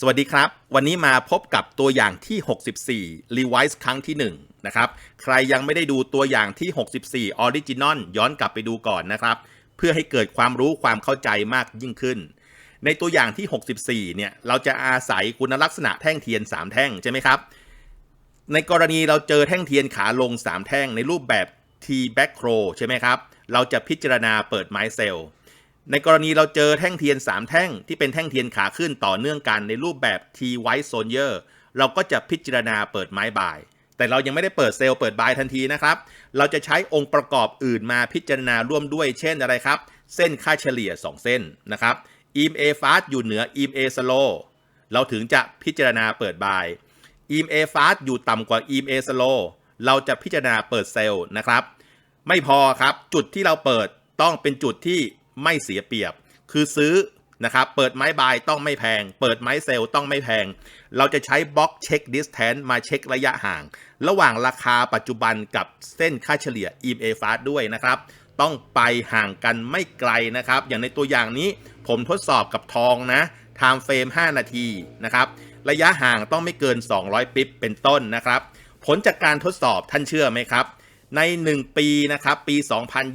สวัสดีครับ วันนี้มาพบกับตัวอย่างที่ 64 Revise ครั้งที่ 1 นะครับ ใครยังไม่ได้ดูตัวอย่างที่ 64 Original ย้อนกลับไปดูก่อนนะครับ เพื่อให้เกิดความรู้ความเข้าใจมากยิ่งขึ้น ในตัวอย่างที่ 64 เนี่ยเราจะอาศัยคุณลักษณะแท่งเทียน 3 แท่งใช่ไหมครับ ในกรณีเราเจอแท่งเทียนขาลง 3 แท่งในรูปแบบ T back crow ใช่ไหมครับ เราจะพิจารณาเปิดไม้เซลล์ ในกรณีเราเจอแท่งเทียน 3 แท่งที่เป็นแท่งเทียนขาขึ้นต่อเนื่องกันในรูปแบบ T white soldier เราก็จะพิจารณาเปิดไม้บาย แต่เรายังไม่ได้เปิดเซลล์เปิดบายทันทีนะครับ เราจะใช้องค์ประกอบอื่นมาพิจารณาร่วมด้วยเช่นอะไรครับ เส้นค่าเฉลี่ย 2 เส้นนะครับ EMA fast อยู่เหนือ EMA slow เราถึงจะพิจารณาเปิดบาย EMA fast อยู่ต่ำกว่า EMA slow เราจะพิจารณาเปิดเซลล์นะครับ ไม่พอครับ จุดที่เราเปิดต้องเป็นจุดที่ ไม่เสียเปรียบ คือซื้อนะครับ เปิดไม้บายต้องไม่แพง เปิดไม้เซลล์ต้องไม่แพง เราจะใช้บล็อกเช็คดิสแทนมาเช็คระยะห่าง ระหว่างราคาปัจจุบันกับเส้นค่าเฉลี่ย EMA fast ด้วยนะครับ ต้องไปห่างกันไม่ไกลนะครับ อย่างในตัวอย่างนี้ผมทดสอบกับทองนะ time frame 5นาทีนะครับ ระยะห่างต้องไม่เกิน 200 ปิ๊บเป็นต้นนะครับ ผลจากการทดสอบท่านเชื่อไหมครับ ใน 1 ปีนะครับปี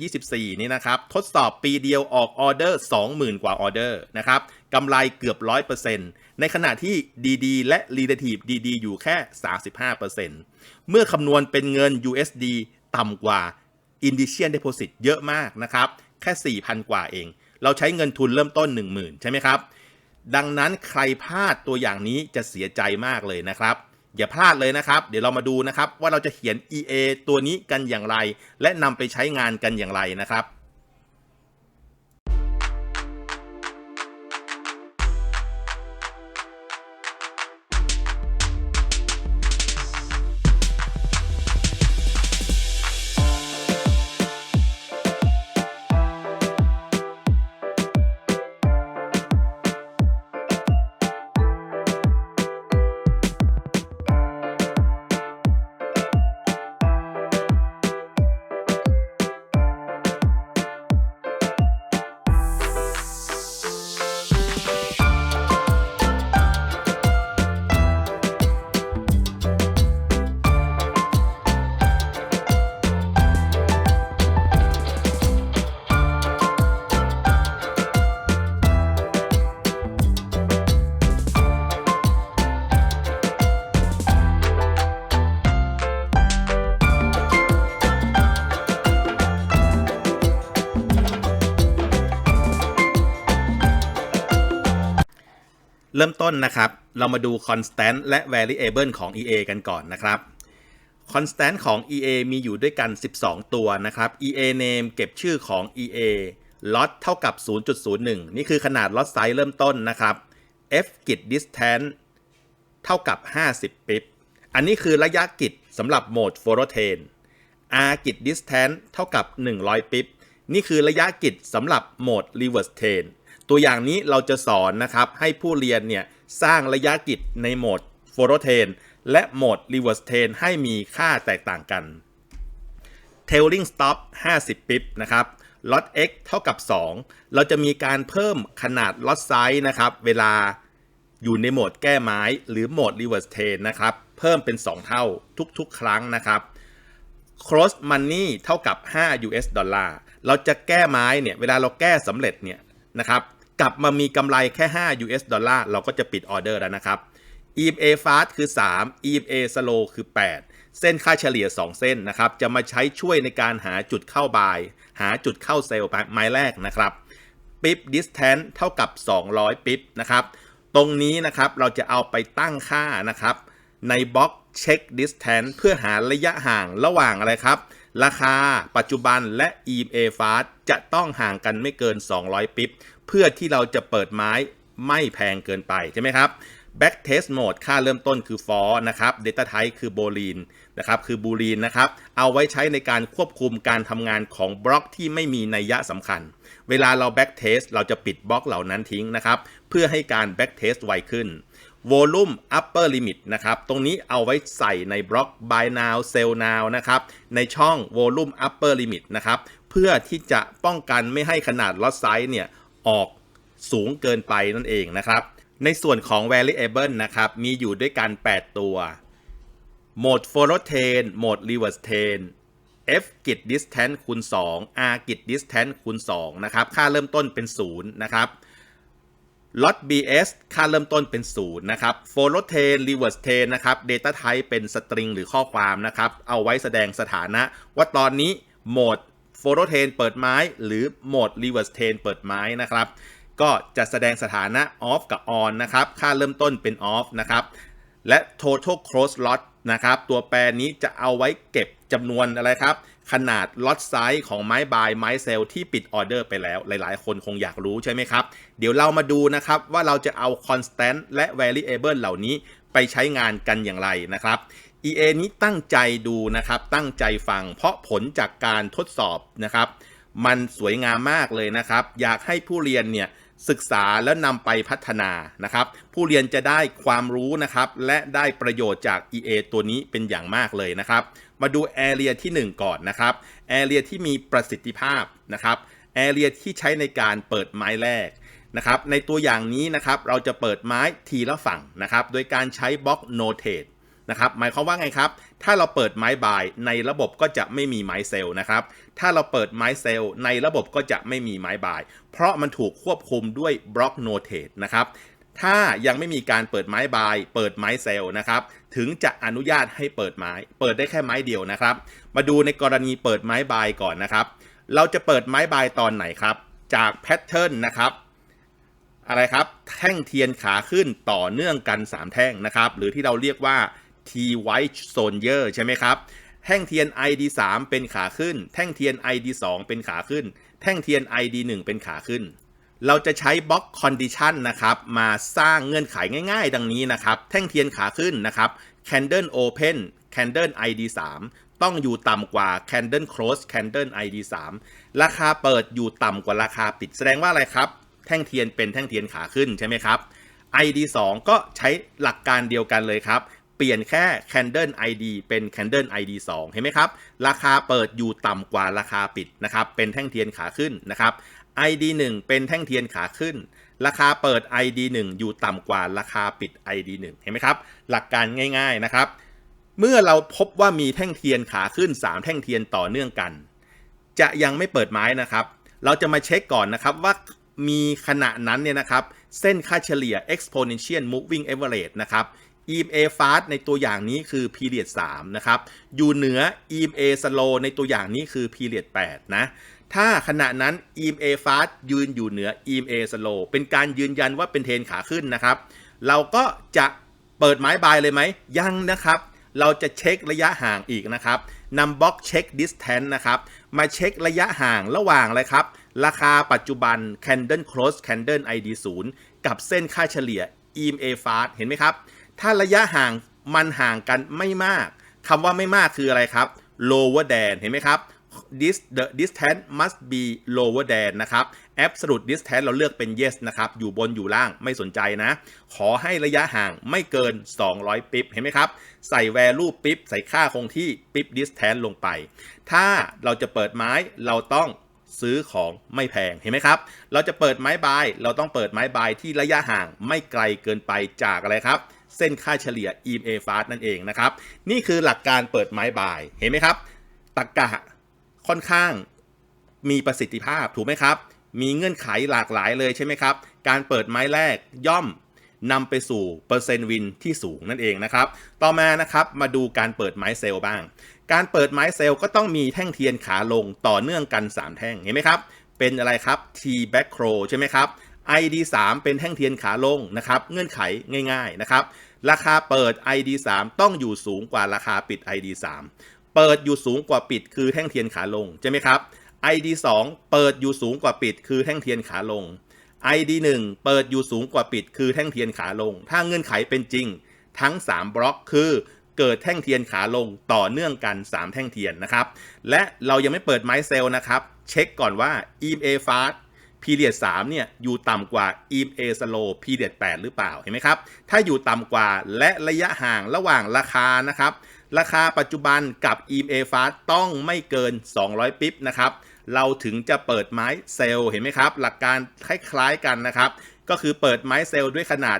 2024 นี้นะครับทดสอบปีเดียวออกออเดอร์ 20,000 กว่าออเดอร์นะครับกำไรเกือบ 100%ในขณะที่ DD และ Relative DD อยู่แค่ 35%เมื่อคำนวณเป็นเงิน USD ต่ำกว่า Indician Deposit เยอะมากนะครับแค่ 4,000 กว่าเอง เราใช้เงินทุนเริ่มต้น 10,000 ใช่ไหมครับ ดังนั้นใครพลาดตัวอย่างนี้จะเสียใจมากเลยนะครับ อย่าพลาดเลยนะครับ เดี๋ยวเรามาดูนะครับว่าเราจะเขียน EA ตัวนี้กันอย่างไร และนำไปใช้งานกันอย่างไรนะครับ เริ่มต้นนะครับ เรามาดู constant และ variable ของ EA กันก่อนนะครับ constant ของ EA มีอยู่ด้วยกัน 12 ตัวนะครับ EA name เก็บชื่อของ EA lot เท่ากับ 0.01 นี่คือขนาด lot size เริ่มต้นนะครับ F git distance เท่ากับ 50 ปิ๊บ อันนี้คือระยะกิจสำหรับโหมด f o r o t a n R git distance เท่ากับ 100 ปิ๊บ นี่คือระยะกิจสำหรับโหมด reverse train ตัวอย่างนี้เราจะสอนนะครับให้ผู้เรียนเนี่ยสร้างระยะกิจในโหมด f o r o t a n และโหมด reverse train ให้มีค่าแตกต่างกัน tailing stop 50ปิ๊บนะครับ lot x เท่ากับ 2 เราจะมีการเพิ่มขนาด lot size นะครับ เวลาอยู่ในโหมดแก้ไม้หรือโหมด reverse train นะครับ เพิ่มเป็น 2 เท่าทุกๆ ครั้งนะครับ cross money เท่ากับ 5 US ดอลลาร์ เราจะแก้ไม้เนี่ย เวลาเราแก้สำเร็จเนี่ยนะครับ กลับมามีกำไรแค่ 5 US ดอลลาร์เราก็จะปิดออเดอร์แล้วนะครับ EMA fast คือ 3 EMA slow คือ 8 เส้นค่าเฉลี่ย 2 เส้นนะครับ จะมาใช้ช่วยในการหาจุดเข้าบาย หาจุดเข้าเซลล์ไม้แรกนะครับปิ๊บ distance เท่ากับ 200 ปิ๊บนะครับ ตรงนี้นะครับเราจะเอาไปตั้งค่านะครับ ในบล็อกเช็ค distance เพื่อหาระยะห่างระหว่างอะไรครับ ราคาปัจจุบันและ EMA fast จะต้องห่างกันไม่เกิน 200 ปิ๊บ เพื่อที่เราจะเปิดไม้ไม่แพงเกินไปใช่ไหมครับ back test mode ค่าเริ่มต้นคือ for นะครับ data type คือ boolean นะครับคือ boolean นะครับ เอาไว้ใช้ในการควบคุมการทำงานของบล็อกที่ไม่มีนัยยะสำคัญ เวลาเรา back test เราจะปิดบล็อกเหล่านั้นทิ้งนะครับ เพื่อให้การ back test ไวขึ้น volume upper limit นะครับ ตรงนี้เอาไว้ใส่ในบล็อก buy now sell now นะครับ ในช่อง volume upper limit นะครับ เพื่อที่จะป้องกันไม่ให้ขนาด lot size เนี่ย ออกสูงเกินไปนั่นเองนะครับ ในส่วนของ variable นะครับ มีอยู่ด้วยกัน 8 ตัว โหมด forward chain โหมด reverse chain f กิจ distance คูณ 2 r กิจ distance คูณ 2 นะครับ ค่าเริ่มต้นเป็น 0 นะครับ lot bs ค่าเริ่มต้นเป็น 0 นะครับ forward chain reverse chain นะครับ data type เป็น string หรือข้อความนะครับ เอาไว้แสดงสถานะว่าตอนนี้โหมด forward chain เปิดไม้ หรือโหมด reverse chain เปิดไม้นะครับ ก็จะแสดงสถานะ off กับ on นะครับ ค่าเริ่มต้นเป็น off นะครับ และ total close lot นะครับ ตัวแปรนี้จะเอาไว้เก็บจำนวนอะไรครับ ขนาด lot size ของไม้บายไม้เซลที่ปิดออเดอร์ไปแล้ว หลายๆ คนคงอยากรู้ใช่ไหมครับ เดี๋ยวเรามาดูนะครับว่าเราจะเอา constant และ variable เหล่านี้ไปใช้งานกันอย่างไรนะครับ EA นี้ตั้งใจดูนะครับ ตั้งใจฟัง เพราะผลจากการทดสอบนะครับ มันสวยงามมากเลยนะครับ อยากให้ผู้เรียนเนี่ยศึกษาแล้วนำไปพัฒนานะครับ ผู้เรียนจะได้ความรู้นะครับ และได้ประโยชน์จาก EA ตัวนี้เป็นอย่างมากเลยนะครับ มาดู Area ที่ 1 ก่อนนะครับ Area ที่มีประสิทธิภาพนะครับ Area ที่ใช้ในการเปิดไม้แรกนะครับ ในตัวอย่างนี้นะครับ เราจะเปิดไม้ทีละฝั่งนะครับ โดยการใช้บล็อก Notate นะครับหมายความว่าไงครับ ถ้าเราเปิดไม้บายในระบบก็จะไม่มีไม้เซลล์นะครับ ถ้าเราเปิดไม้เซลล์ในระบบก็จะไม่มีไม้บาย เพราะมันถูกควบคุมด้วยบล็อกโนเทตนะครับถ้ายังไม่มีการเปิดไม้บาย เปิดไม้เซลล์นะครับ ถึงจะอนุญาตให้เปิดไม้ เปิดได้แค่ไม้เดียวนะครับ มาดูในกรณีเปิดไม้บายก่อนนะครับ เราจะเปิดไม้บายตอนไหนครับ จากแพทเทิร์นนะครับ อะไรครับ แท่งเทียนขาขึ้นต่อเนื่องกัน 3 แท่งนะครับ หรือที่เราเรียกว่า T White Soldier ใช่ไหมครับ แท่งเทียน ID 3 เป็นขาขึ้น แท่งเทียน ID 2 เป็นขาขึ้น แท่งเทียน ID 1 เป็นขาขึ้น เราจะใช้บล็อกคอนดิชันนะครับมาสร้างเงื่อนไขง่าย ๆ ดังนี้นะครับ แท่งเทียนขาขึ้นนะครับ Candle Open Candle ID 3 ต้องอยู่ต่ำกว่า Candle Close Candle ID 3 ราคาเปิดอยู่ต่ำกว่าราคาปิดแสดงว่าอะไรครับ แท่งเทียนเป็นแท่งเทียนขาขึ้นใช่ไหมครับ ID 2ก็ใช้หลักการเดียวกันเลยครับ เปลี่ยนแค่ Candle ID เป็น Candle ID 2 เห็นไหมครับ ราคาเปิดอยู่ต่ำกว่าราคาปิดนะครับ เป็นแท่งเทียนขาขึ้นนะครับ ID 1 เป็นแท่งเทียนขาขึ้น ราคาเปิด ID 1 อยู่ต่ำกว่าราคาปิด ID 1 เห็นไหมครับ หลักการง่าย ๆนะครับ เมื่อเราพบว่ามีแท่งเทียนขาขึ้น 3 แท่งเทียนต่อเนื่องกัน จะยังไม่เปิดไม้นะครับ เราจะมาเช็คก่อนนะครับว่ามีขณะนั้นเนี่ยนะครับ เส้นค่าเฉลี่ย exponential moving average นะครับ EMA fast ในตัวอย่างนี้คือ period 3นะครับอยู่เหนือ EMA slow ในตัวอย่างนี้คือ period 8นะถ้าขณะนั้น EMA fast ยืนอยู่เหนือ EMA slow เป็นการยืนยันว่าเป็นเทรนขาขึ้นนะครับ เราก็จะเปิดไม้บายเลยไหมยังนะครับเราจะเช็คระยะห่างอีกนะครับนำบล็อกเช็ค distance นะครับ มาเช็คระยะห่างระหว่างอะไรครับ ราคาปัจจุบัน candle close candle ID 0กับเส้นค่าเฉลี่ย EMA fast เห็นไหมครับ ถ้าระยะห่างมันห่างกันไม่มากคำว่าไม่มากคืออะไรครับ lower than เห็นไหมครับ this the distance must be lower than นะครับ absolute distance เราเลือกเป็น yes นะครับ อยู่บนอยู่ล่างไม่สนใจนะ ขอให้ระยะห่างไม่เกิน 200 ปิ๊บ เห็นไหมครับ ใส่ value ปิ๊บ ใส่ค่าคงที่ปิ๊บ distance ลงไป ถ้าเราจะเปิดไม้เราต้องซื้อของไม่แพง เห็นไหมครับ เราจะเปิดไม้บาย เราต้องเปิดไม้บายที่ระยะห่างไม่ไกลเกินไปจากอะไรครับ เส้นค่าเฉลี่ย EMA fast นั่นเองนะครับ นี่คือหลักการเปิดไม้บาย เห็นไหมครับตรกกะค่อนข้างมีประสิทธิภาพถูกไหมครับ มีเงื่อนไขหลากหลายเลยใช่ไหมครับ การเปิดไม้แรกย่อมนำไปสู่เปอร์เซ็นต์วินที่สูงนั่นเองนะครับ ต่อมานะครับมาดูการเปิดไม้เซลล์บ้าง การเปิดไม้เซลล์ก็ต้องมีแท่งเทียนขาลงต่อเนื่องกัน 3 แท่งเห็นไหมครับ เป็นอะไรครับ T back crow ใช่ไหมครับ ID 3เป็นแท่งเทียนขาลงนะครับ เงื่อนไขง่าย ๆ นะครับ ราคาเปิด ID 3 ต้องอยู่สูงกว่าราคาปิด ID 3 เปิดอยู่สูงกว่าปิดคือแท่งเทียนขาลงใช่ไหมครับ ID 2 เปิดอยู่สูงกว่าปิด คือแท่งเทียนขาลง ID 1 เปิดอยู่สูงกว่าปิด คือแท่งเทียนขาลง ถ้าเงื่อนไขเป็นจริง ทั้ง 3 บล็อกคือเกิดแท่งเทียนขาลงต่อเนื่องกัน 3 แท่งเทียนนะครับ และเรายังไม่เปิดไม้เซลล์นะครับ เช็คก่อนว่า EMA fast period 3เนี่ยอยู่ต่ำกว่า EMA slow period 8 หรือเปล่าเห็นไหมครับ ถ้าอยู่ต่ำกว่าและระยะห่างระหว่างราคานะครับ ราคาปัจจุบันกับ EMA fast ต้องไม่เกิน 200 ปิ๊บนะครับ เราถึงจะเปิดไม้เซลล์เห็นไหมครับ หลักการคล้ายๆกันนะครับก็คือเปิดไม้เซลล์ด้วยขนาด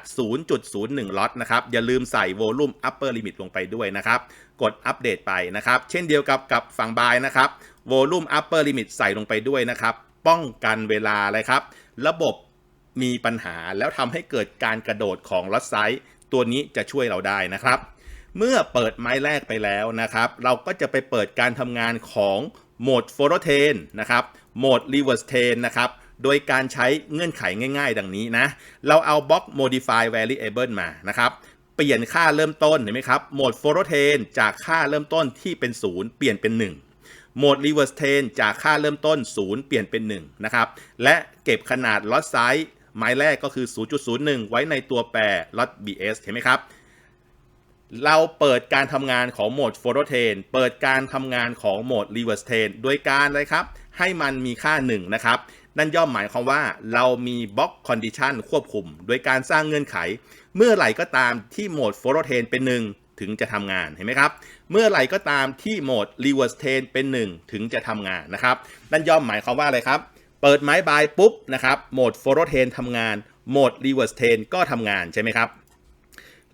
0.01 ล็อตนะครับ อย่าลืมใส่ volume upper limit ลงไปด้วยนะครับ กดอัปเดตไปนะครับ เช่นเดียวกับกับฝั่งบายนะครับ volume upper limit ใส่ลงไปด้วยนะครับ ป้องกันเวลาเลยครับ ระบบมีปัญหาแล้วทำให้เกิดการกระโดดของล็อตไซส์ตัวนี้จะช่วยเราได้นะครับ เมื่อเปิดไม้แรกไปแล้วนะครับ เราก็จะไปเปิดการทำงานของโหมดโฟโรเทนนะครับ โหมด reverse train นะครับโดยการใช้เงื่อนไขง่าย ๆ ดังนี้นะ เราเอาบล็อก modify variable มานะครับ เปลี่ยนค่าเริ่มต้นเห็นไหมครับ โหมดโฟโรเทนจากค่าเริ่มต้นที่เป็น 0 เปลี่ยนเป็น 1 โหมด reverse train จากค่าเริ่มต้น 0 เปลี่ยนเป็น1นะครับและเก็บขนาด lot size ไม้แรกก็คือ 0.01 ไว้ในตัวแปร lot bs เห็นไหมครับเราเปิดการทำงานของโหมด p h o t o t a i n เปิดการทำงานของโหมด reverse train โดยการอะไรครับ ให้มันมีค่า 1 นะครับ นั่นย่อมหมายความว่าเรามีบล็อก condition ควบคุม โดยการสร้างเงื่อนไข เมื่อไหร่ก็ตามที่โหมด p h o t o t a n เป็น 1 ถึงจะทำงานเห็นไหมครับ เมื่อไหร่ก็ตามที่โหมด reverse train เป็น 1 ถึงจะทำงานนะครับนั่นย่อมหมายความว่าอะไรครับ เปิดไม้บายปุ๊บนะครับโหมด forward t a n ทำงานโหมด reverse train ก็ทำงานใช่ไหมครับ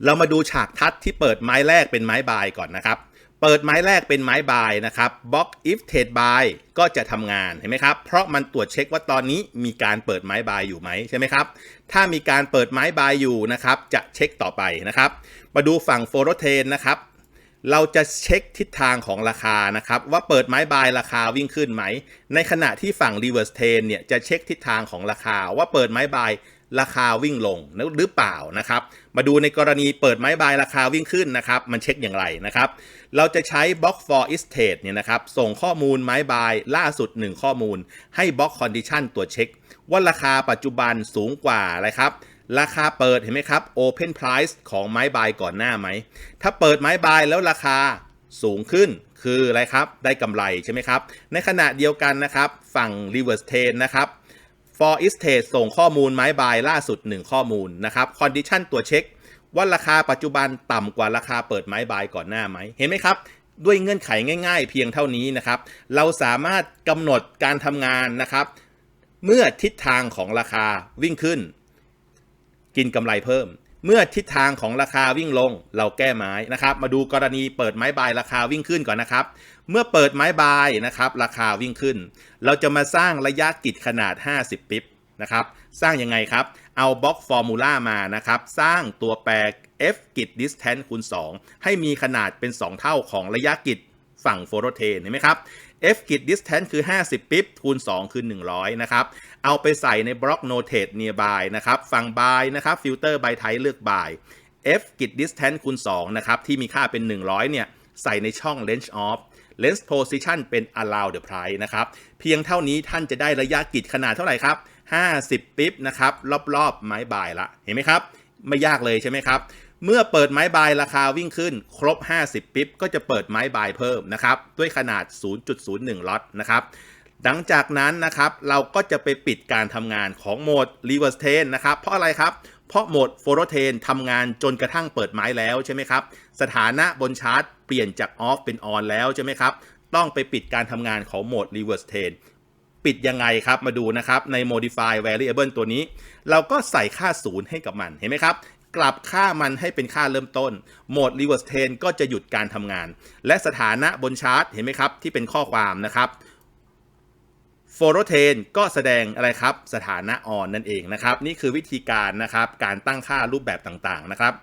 เรามาดูฉากทัดที่เปิดไม้แรกเป็นไม้บายก่อนนะครับ เปิดไม้แรกเป็นไม้บายนะครับบล็อก if trade buy ก็จะทำงานเห็นไหมครับ เพราะมันตรวจเช็คว่าตอนนี้มีการเปิดไม้บายอยู่ไหมใช่ไหมครับ ถ้ามีการเปิดไม้บายอยู่นะครับ จะเช็คต่อไปนะครับ มาดูฝั่งโฟโรเทนนะครับ เราจะเช็คทิศทางของราคานะครับ ว่าเปิดไม้บายราคาวิ่งขึ้นไหม ในขณะที่ฝั่ง reverse trend เนี่ยจะเช็คทิศทางของราคาว่าเปิดไม้บาย ราคาวิ่งลงหรือเปล่านะครับ มาดูในกรณีเปิดไม้บายราคาวิ่งขึ้นนะครับ มันเช็คอย่างไรนะครับ เราจะใช้ block for is trade เนี่ยนะครับ ส่งข้อมูลไม้บายล่าสุด 1 ข้อมูล ให้ block condition ตัวเช็ค ว่าราคาปัจจุบันสูงกว่าอะไรครับราคาเปิดเห็นไหมครับ Open Price ของไม้บายก่อนหน้าไหม ถ้าเปิดไม้บายแล้วราคาสูงขึ้นคืออะไรครับ ได้กำไรใช่ไหมครับ ในขณะเดียวกันนะครับ ฝั่ง Reverse Trend นะครับ for i s t a t e ส่งข้อมูลไม้บายล่าสุด 1 ข้อมูลนะครับ Condition ตัวเช็ค ว่าราคาปัจจุบันต่ำกว่าราคาเปิดไม้บายก่อนหน้าไหม เห็นไหมครับ ด้วยเงื่อนไขง่าย ๆ เพียงเท่านี้นะครับ เราสามารถกำหนดการทำงานนะครับ เมื่อทิศทางของราคาวิ่งขึ้น กินกำไรเพิ่ม เมื่อทิศทางของราคาวิ่งลงเราแก้ไม้นะครับ มาดูกรณีเปิดไม้บายราคาวิ่งขึ้นก่อนนะครับ เมื่อเปิดไม้บายนะครับ ราคาวิ่งขึ้น เราจะมาสร้างระยะกิจขนาด 50 ปิบนะครับ สร้างยังไงครับ เอาบล็อกฟอร์มูลามานะครับ สร้างตัวแปร f กิจ distance คูณ 2 ให้มีขนาดเป็น 2 เท่าของระยะกิจฝั่งโฟโรเทนเห็นไหมครับ f กิจ distance คือ 50 ปิ๊บคูณ 2 คือ 100 นะครับ เอาไปใส่ในบล็อก notate nearby นะครับ ฝั่ง by นะครับ filter by type เลือก by f กิจ distance คูณ 2 นะครับ ที่มีค่าเป็น 100 เนี่ย ใส่ในช่อง range of lens position เป็น allow the price นะครับ เพียงเท่านี้ท่านจะได้ระยะกิจขนาดเท่าไหร่ครับ 50 ปิ๊บนะครับ รอบๆ ไม้บายละ เห็นไหมครับ ไม่ยากเลยใช่ไหมครับ เมื่อเปิดไม้บายราคาวิ่งขึ้นครบ 50 ปิ๊บก็จะเปิดไม้บายเพิ่มนะครับ ด้วยขนาด 0.01 ล็อตนะครับหลังจากนั้นนะครับเราก็จะไปปิดการทำงานของโหมด reverse train นะครับ เพราะอะไรครับ เพราะโหมด f o r o t a i n ทำงานจนกระทั่งเปิดไม้แล้วใช่ไหมครับ สถานะบนชาร์ตเปลี่ยนจาก off เป็น on แล้วใช่ไหมครับ ต้องไปปิดการทำงานของโหมด reverse train ปิดยังไงครับ มาดูนะครับใน modify variable ตัวนี้ เราก็ใส่ค่าศูนย์ให้กับมันเห็นไหมครับ กลับค่ามันให้เป็นค่าเริ่มต้น โหมด reverse train ก็จะหยุดการทำงาน และสถานะบนชาร์ตเห็นไหมครับ ที่เป็นข้อความนะครับโฟโรเทนก็แสดงอะไรครับ สถานะออนนั่นเองนะครับ นี่คือวิธีการนะครับ การตั้งค่ารูปแบบต่างๆนะครับ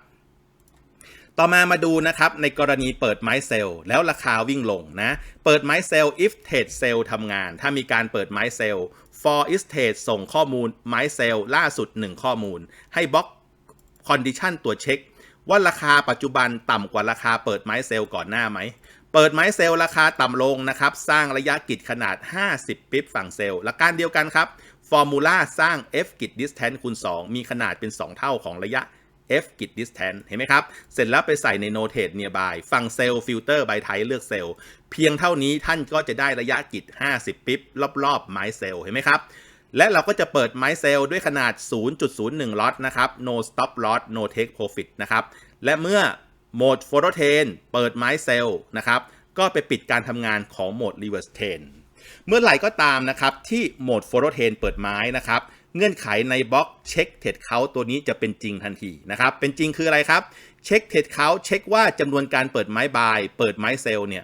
ต่อมามาดูนะครับในกรณีเปิดไม้เซลล์แล้วราคาวิ่งลงนะ เปิดไม้เซลล์ if trade sell ทำงาน ถ้ามีการเปิดไม้เซลล์ for is trade ส่งข้อมูลไม้เซลล์ล่าสุด 1 ข้อมูล ให้บล็อก condition ตัวเช็ค ว่าราคาปัจจุบันต่ำกว่าราคาเปิดไม้เซลล์ก่อนหน้าไหม เปิดไม้เซลล์ราคาต่ำลงนะครับ สร้างระยะกิจขนาด 50 ปิบฝั่งเซลล์หลักการเดียวกันครับฟอร์มูลาสร้าง f กิจ distance คูณ 2 มีขนาดเป็น 2 เท่าของระยะ f กิจ distance เห็นไหมครับ เสร็จแล้วไปใส่ใน notate nearby ฝั่งเซลล์ฟิลเตอร์ใบไทยเลือกเซลล์ เพียงเท่านี้ท่านก็จะได้ระยะกิจ 50 ปิบรอบๆไม้เซลล์เห็นไหมครับ และเราก็จะเปิดไม้เซลล์ด้วยขนาด 0.01 ล็อตนะครับ no stop loss no take profit นะครับ และเมื่อโหมด f o r o t a n เปิดไม้เซลล์นะครับ ก็ไปปิดการทำงานของโหมด reverse train เมื่อไหร่ก็ตามนะครับที่โหมด f o r o t a n เปิดไม้นะครับเงื่อนไขในบล็อกเช็คเทรดเขาตัวนี้จะเป็นจริงทันทีนะครับ เป็นจริงคืออะไรครับ เช็คเทรดเขาเช็คว่าจำนวนการเปิดไม้บาย เปิดไม้เซลล์เนี่ย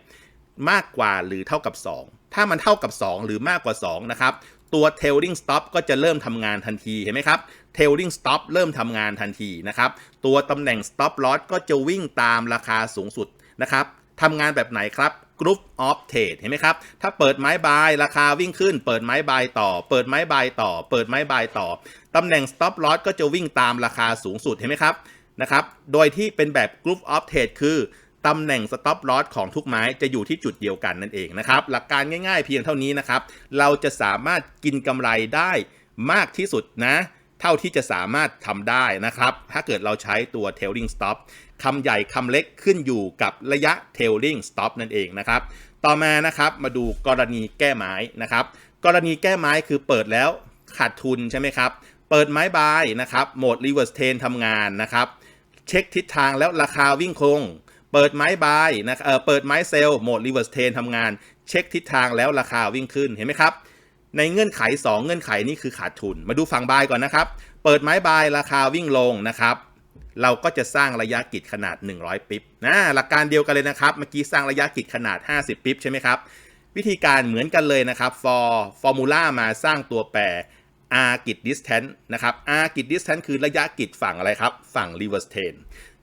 มากกว่าหรือเท่ากับ 2 ถ้ามันเท่ากับ 2 หรือมากกว่า2นะครับ ตัว tailing stop ก็จะเริ่มทำงานทันทีเห็นไหมครับ tailing stop เริ่มทำงานทันทีนะครับ ตัวตำแหน่ง stop loss ก็จะวิ่งตามราคาสูงสุดนะครับทำงานแบบไหนครับ group of trade เห็นไหมครับ ถ้าเปิดไม้บายราคาวิ่งขึ้น เปิดไม้บายต่อ เปิดไม้บายต่อ เปิดไม้บายต่อ ตำแหน่ง stop loss ก็จะวิ่งตามราคาสูงสุดเห็นไหมครับนะครับ โดยที่เป็นแบบ group of trade คือ ตำแหน่ง stop loss ของทุกไม้จะอยู่ที่จุดเดียวกันนั่นเองนะครับ หลักการง่ายๆเพียงเท่านี้นะครับ เราจะสามารถกินกำไรได้มากที่สุดนะ เท่าที่จะสามารถทำได้นะครับ ถ้าเกิดเราใช้ตัว tailing stop คำใหญ่คำเล็กขึ้นอยู่กับระยะ tailing stop นั่นเองนะครับ ต่อมานะครับมาดูกรณีแก้ไม้นะครับ กรณีแก้ไม้คือเปิดแล้วขาดทุนใช่ไหมครับ เปิดไม้บายนะครับ โหมด reverse trend ทำงานนะครับ เช็คทิศทางแล้วราคาวิ่งคง เปิดไม้บายนะเออเปิดไม้เซลล์โหมด reverse trend ทำงาน เช็คทิศทางแล้วราคาวิ่งขึ้นเห็นไหมครับ ในเงื่อนไข 2 เงื่อนไขนี้คือขาดทุน มาดูฝั่งบายก่อนนะครับ เปิดไม้บายราคาวิ่งลงนะครับเราก็จะสร้างระยะกิจขนาด 100 ปิบนะหลักการเดียวกันเลยนะครับ เมื่อกี้สร้างระยะกิจขนาด 50 ปิบใช่ไหมครับ วิธีการเหมือนกันเลยนะครับ for formula มาสร้างตัวแปร r กิจ distance นะครับ r กิจ distance คือระยะกิจฝั่งอะไรครับ ฝั่ง reverse trend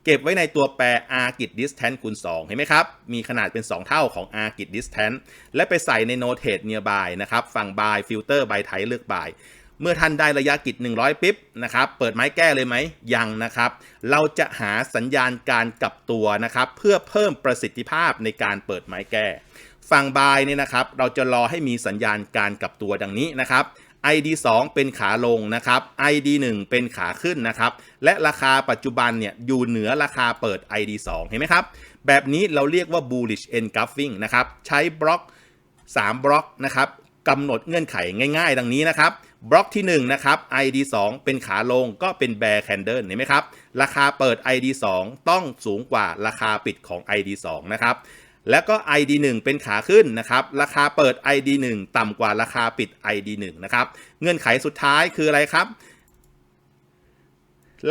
เก็บไว้ในตัวแปร r กิจ distance คูณ 2 เห็นไหมครับ มีขนาดเป็น 2 เท่าของ r กิจ distance และไปใส่ใน notate nearby นะครับ ฝั่ง by filter by ไทเลือก by เมื่อท่านได้ระยะกิจ 100 ปิ๊บนะครับ เปิดไม้แก้เลยไหม ยังนะครับ เราจะหาสัญญาณการกลับตัวนะครับ เพื่อเพิ่มประสิทธิภาพในการเปิดไม้แก้ ฝั่งบายเนี่ยนะครับ เราจะรอให้มีสัญญาณการกลับตัวดังนี้นะครับ ID 2 เป็นขาลงนะครับ ID 1 เป็นขาขึ้นนะครับ และราคาปัจจุบันเนี่ยอยู่เหนือราคาเปิด ID 2 เห็นไหมครับ แบบนี้เราเรียกว่า bullish engulfing นะครับ ใช้บล็อก 3 บล็อกนะครับกำหนดเงื่อนไขง่ายๆ ดังนี้นะครับ บล็อกที่1นะครับ ID 2 เป็นขาลงก็เป็น bear candle เห็นไหมครับ ราคาเปิด ID 2 ต้องสูงกว่าราคาปิดของ ID 2 นะครับ แล้วก็ ID 1 เป็นขาขึ้นนะครับ ราคาเปิด ID 1 ต่ำกว่าราคาปิด ID 1 นะครับ เงื่อนไขสุดท้ายคืออะไรครับ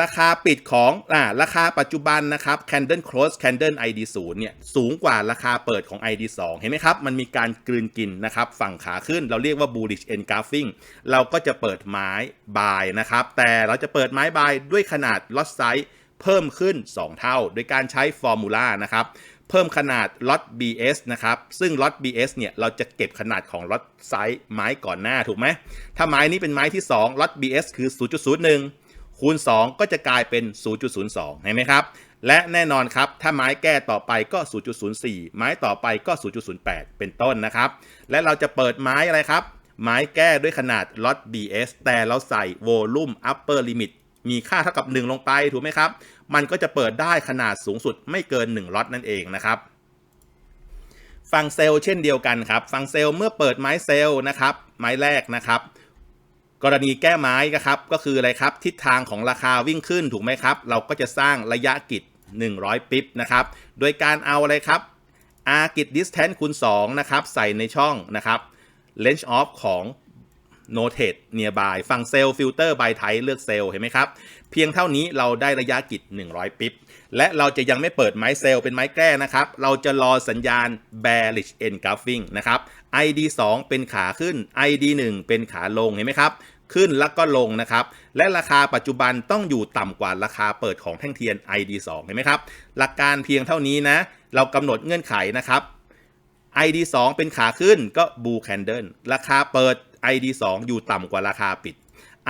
ราคาปิดของอ่าราคาปัจจุบันนะครับ Candle Close Candle ID 0 เนี่ยสูงกว่าราคาเปิดของ ID 2 เห็นไหมครับ มันมีการกลืนกินนะครับ ฝั่งขาขึ้นเราเรียกว่า bullish engulfing เราก็จะเปิดไม้บายนะครับ แต่เราจะเปิดไม้บายด้วยขนาด lot size เพิ่มขึ้น 2 เท่า โดยการใช้ฟอร์มูลานะครับ เพิ่มขนาด lot BS นะครับ ซึ่ง lot BS เนี่ยเราจะเก็บขนาดของ lot size ไม้ก่อนหน้าถูกไหม ถ้าไม้นี้เป็นไม้ที่2 lot BS คือ 0.01 คูณ 2 ก็จะกลายเป็น 0.02 เห็นไหมครับ และแน่นอนครับ ถ้าไม้แก้ต่อไปก็ 0.04 ไม้ต่อไปก็ 0.08 เป็นต้นนะครับ และเราจะเปิดไม้อะไรครับ ไม้แก้ด้วยขนาด lot BS แต่เราใส่ volume upper limit มีค่าเท่ากับ 1 ลงไปถูกไหมครับ มันก็จะเปิดได้ขนาดสูงสุดไม่เกิน 1 ล็อตนั่นเองนะครับฝั่งเซลล์เช่นเดียวกันครับฝั่งเซลล์เมื่อเปิดไม้เซลล์นะครับ ไม้แรกนะครับ กรณีแก้ไม้นะครับ ก็คืออะไรครับ ทิศทางของราคาวิ่งขึ้นถูกไหมครับ เราก็จะสร้างระยะกิจ 100 ปิบนะครับ โดยการเอาอะไรครับ r กิจ distance คูณ2นะครับ ใส่ในช่องนะครับ range of ของ notate nearby ฝั่งเซลล์ฟิลเตอร์ by type เลือกเซลล์เห็นไหมครับ เพียงเท่านี้เราได้ระยะกิจ 100 ปิบและเราจะยังไม่เปิดไม้เซลล์เป็นไม้แก้นะครับ เราจะรอสัญญาณ bearish engulfing นะครับ ID 2 เป็นขาขึ้น ID 1 เป็นขาลง เห็นไหมครับขึ้นแล้วก็ลงนะครับ และราคาปัจจุบันต้องอยู่ต่ำกว่าราคาเปิดของแท่งเทียน ID 2 เห็นไหมครับ หลักการเพียงเท่านี้นะ เรากำหนดเงื่อนไขนะครับ ID 2 เป็นขาขึ้นก็ bull candle ราคาเปิด ID 2 อยู่ต่ำกว่าราคาปิด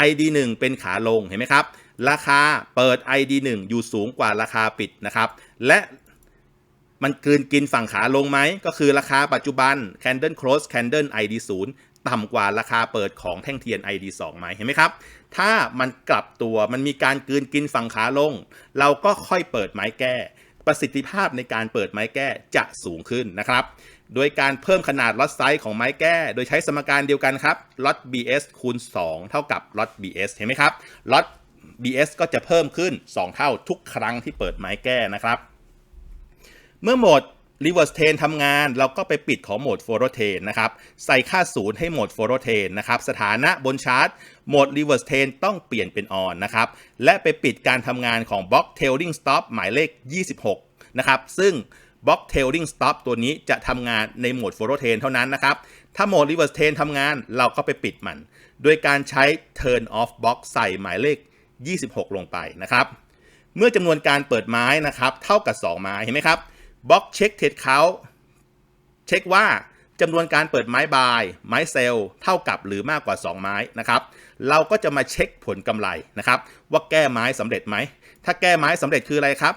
ID 1 เป็นขาลงเห็นไหมครับ ราคาเปิด ID 1 อยู่สูงกว่าราคาปิดนะครับ และมันกลืนกินฝั่งขาลงไหม ก็คือราคาปัจจุบัน Candle Close Candle ID 0 ต่ำกว่าราคาเปิดของแท่งเทียน ID 2 ไหมเห็นไหมครับ ถ้ามันกลับตัวมันมีการกลืนกินฝั่งขาลง เราก็ค่อยเปิดไม้แก้ ประสิทธิภาพในการเปิดไม้แก้จะสูงขึ้นนะครับโดยการเพิ่มขนาดล็อตไซส์ของไม้แก้ โดยใช้สมการเดียวกันครับล็อต BS คูณ 2 เท่ากับล็อต BS เห็นไหมครับล็อต BS ก็จะเพิ่มขึ้น 2 เท่าทุกครั้งที่เปิดไม้แก้นะครับ เมื่อโหมด reverse train ทำงาน เราก็ไปปิดของโหมด forward train นะครับ ใส่ค่าศูนย์ให้โหมด forward train นะครับ สถานะบนชาร์ตโหมด reverse train ต้องเปลี่ยนเป็น on นะครับ และไปปิดการทำงานของ block tailing stop หมายเลข 26 นะครับ ซึ่ง block tailing stop ตัวนี้จะทำงานในโหมด forward train เท่านั้นนะครับ ถ้าโหมด reverse train ทำงานเราก็ไปปิดมัน โดยการใช้ turn off block ใส่หมายเลข 26 ลงไปนะครับ เมื่อจำนวนการเปิดไม้นะครับ เท่ากับ 2 ไม้เห็นไหมครับบล็อกเช็คเทรดเขาเช็คว่าจำนวนการเปิดไม้บาย ไม้เซลล์เท่ากับหรือมากกว่า 2 ไม้นะครับ เราก็จะมาเช็คผลกำไรนะครับ ว่าแก้ไม้สำเร็จไหม ถ้าแก้ไม้สำเร็จคืออะไรครับ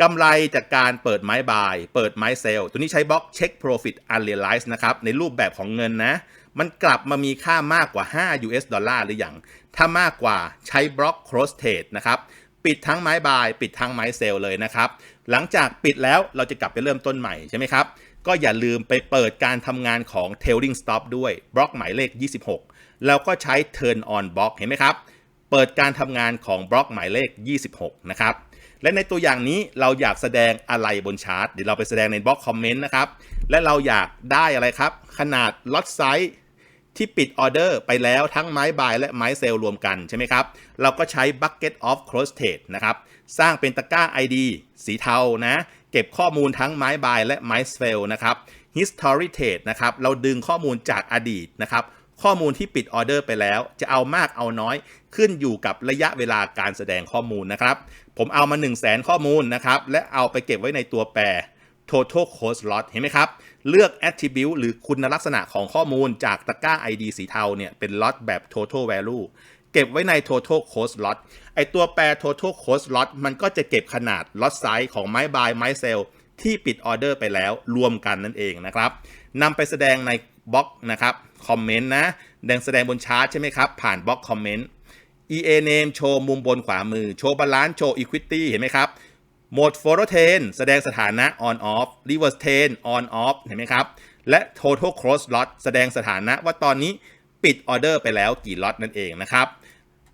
กำไรจากการเปิดไม้บาย เปิดไม้เซลล์ตัวนี้ใช้บล็อกเช็ค profit unrealized นะครับ ในรูปแบบของเงินนะ มันกลับมามีค่ามากกว่า 5 US ดอลลาร์หรือยัง ถ้ามากกว่าใช้บล็อก cross trade นะครับ ปิดทั้งไม้บาย ปิดทั้งไม้เซลล์เลยนะครับ หลังจากปิดแล้วเราจะกลับไปเริ่มต้นใหม่ใช่ไหมครับ ก็อย่าลืมไปเปิดการทำงานของ tailing stop ด้วยบล็อกหมายเลข 26 แล้วก็ใช้ turn on block เห็นไหมครับ เปิดการทำงานของบล็อกหมายเลข 26 นะครับ และในตัวอย่างนี้เราอยากแสดงอะไรบนชาร์ตเดี๋ยวเราไปแสดงในบล็อกคอมเมนต์นะครับ และเราอยากได้อะไรครับ ขนาดล็อตไซส์ที่ปิดออเดอร์ไปแล้วทั้งไม้บายและไม้เซลล์รวมกันใช่ไหมครับ เราก็ใช้ bucket of cross trade นะครับ สร้างเป็นตะกร้า ID สีเทานะ เก็บข้อมูลทั้งไม้บายและไม้เซลล์นะครับ history trade นะครับ เราดึงข้อมูลจากอดีตนะครับ ข้อมูลที่ปิดออเดอร์ไปแล้ว จะเอามากเอาน้อย ขึ้นอยู่กับระยะเวลาการแสดงข้อมูลนะครับ ผมเอามา 1 0 0 0 0แสนข้อมูลนะครับ และเอาไปเก็บไว้ในตัวแปร total cost lot เห็นไหมครับ เลือก attribute หรือคุณลักษณะของข้อมูลจากตะกร้า ID สีเทาเนี่ยเป็น lot แบบ total value เก็บไว้ใน total cost lot ไอตัวแปร total cost lot มันก็จะเก็บขนาด lot size ของไม้ buy ไม้ sell ที่ปิดออเดอร์ไปแล้วรวมกันนั่นเองนะครับนำไปแสดงในบล็อกนะครับ คอมเมนต์นะแดงแสดงบนชาร์ตใช่ไหมครับ ผ่านบล็อกคอมเมนต์ EA name โชว์มุมบนขวามือ โชว์บาลานซ์โชว์ equity เห็นไหมครับโหมด f o r o t a n แสดงสถานะ on off reverse train on off เห็นไหมครับ และ total cross lot แสดงสถานะว่าตอนนี้ปิดออเดอร์ไปแล้วกี่ล็อตนั่นเองนะครับ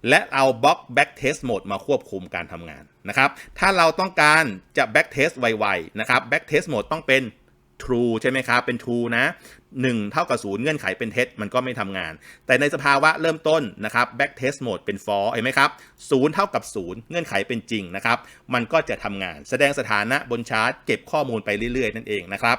และเอาบล็อก back test mode มาควบคุมการทำงานนะครับ ถ้าเราต้องการจะ back test ไวๆนะครับ back test mode ต้องเป็น true ใช่ไหมครับ เป็น true นะ 1 เท่ากับ 0 เงื่อนไขเป็นเท็จมันก็ไม่ทำงาน แต่ในสภาวะเริ่มต้นนะครับ back test mode เป็น false เห็นไหมครับ0เท่ากับ 0 เงื่อนไขเป็นจริงนะครับมันก็จะทำงาน แสดงสถานะบนชาร์ตเก็บข้อมูลไปเรื่อยๆ นั่นเองนะครับ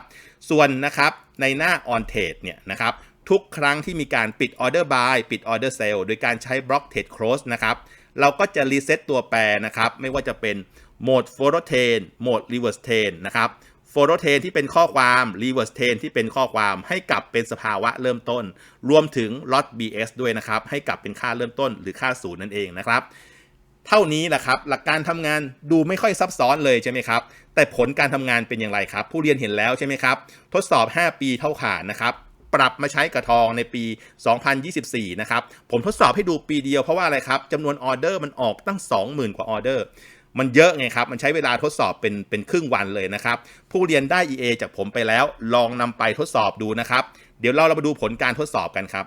ส่วนนะครับในหน้า on trade เนี่ยนะครับทุกครั้งที่มีการปิด order buy ปิด order sell โดยการใช้ block trade close นะครับเราก็จะรีเซ็ตตัวแปรนะครับไม่ว่าจะเป็นโหมด forward train โหมด reverse train นะครับ forward train ที่เป็นข้อความ reverse train ที่เป็นข้อความให้กลับเป็นสภาวะเริ่มต้น รวมถึง lot bs ด้วยนะครับ ให้กลับเป็นค่าเริ่มต้นหรือค่าศูนย์นั่นเองนะครับ เท่านี้แหละครับ หลักการทำงานดูไม่ค่อยซับซ้อนเลยใช่ไหมครับ แต่ผลการทำงานเป็นอย่างไรครับ ผู้เรียนเห็นแล้วใช่ไหมครับ ทดสอบ 5 ปีเท่าขานนะครับปรับมาใช้กระทองในปี 2024 นะครับ ผมทดสอบให้ดูปีเดียวเพราะว่าอะไรครับจำนวนออเดอร์มันออกตั้ง 20,000 กว่าออเดอร์ มันเยอะไงครับ มันใช้เวลาทดสอบเป็นเป็นครึ่งวันเลยนะครับ ผู้เรียนได้ EA จากผมไปแล้ว ลองนำไปทดสอบดูนะครับ เดี๋ยวเราเรามาดูผลการทดสอบกันครับ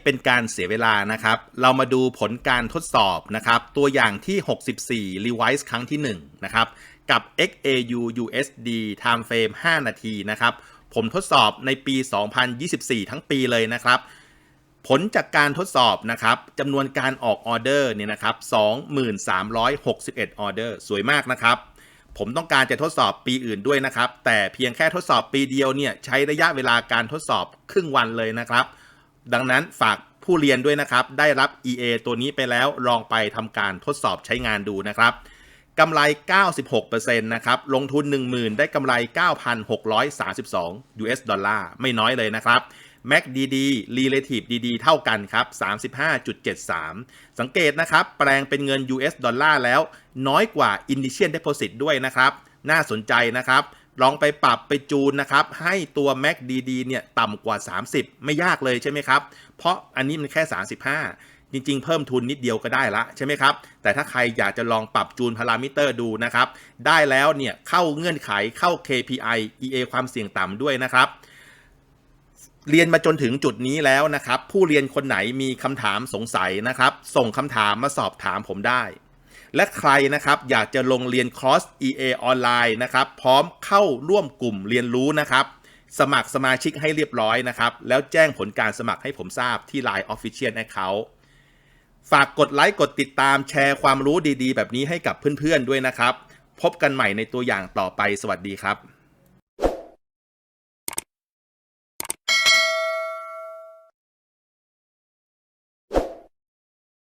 เพื่อไม่ให้เป็นการเสียเวลานะครับ เรามาดูผลการทดสอบนะครับ ตัวอย่างที่ 64 Revise ครั้งที่ 1 นะครับ กับ XAU USD Time Frame 5 นาทีนะครับ ผมทดสอบในปี 2024 ทั้งปีเลยนะครับ ผลจากการทดสอบนะครับจำนวนการออกออเดอร์เนี่ยนะครับ 2361 ออเดอร์ สวยมากนะครับผมต้องการจะทดสอบปีอื่นด้วยนะครับ แต่เพียงแค่ทดสอบปีเดียวเนี่ยใช้ระยะเวลาการทดสอบครึ่งวันเลยนะครับ ดังนั้นฝากผู้เรียนด้วยนะครับ ได้รับ EA ตัวนี้ไปแล้วลองไปทำการทดสอบใช้งานดูนะครับกำไร 96%นะครับ ลงทุน 10,000 ได้กำไร 9,632 US ดอลลาร์ ไม่น้อยเลยนะครับ Mac DD Relative DD เท่ากันครับ 35.73 สังเกตนะครับ แปลงเป็นเงิน US ดอลลาร์แล้ว น้อยกว่า Initial Deposit ด้วยนะครับ น่าสนใจนะครับ ลองไปปรับไปจูนนะครับ ให้ตัว Mac DD เนี่ยต่ำกว่า 30 ไม่ยากเลยใช่ไหมครับ เพราะอันนี้มันแค่ 35 จริงๆ เพิ่มทุนนิดเดียวก็ได้ละใช่ไหมครับ แต่ถ้าใครอยากจะลองปรับจูนพารามิเตอร์ดูนะครับ ได้แล้วเนี่ยเข้าเงื่อนไขเข้า KPI EA ความเสี่ยงต่ำด้วยนะครับเรียนมาจนถึงจุดนี้แล้วนะครับ ผู้เรียนคนไหนมีคำถามสงสัยนะครับ ส่งคำถามมาสอบถามผมได้ และใครนะครับอยากจะลงเรียนคอร์ส EA ออนไลน์นะครับ พร้อมเข้าร่วมกลุ่มเรียนรู้นะครับ สมัครสมาชิกให้เรียบร้อยนะครับ แล้วแจ้งผลการสมัครให้ผมทราบที่ Line Official Account ฝากกดไลค์กดติดตามแชร์ความรู้ดีๆ แบบนี้ให้กับเพื่อนๆด้วยนะครับ พบกันใหม่ในตัวอย่างต่อไปสวัสดีครับ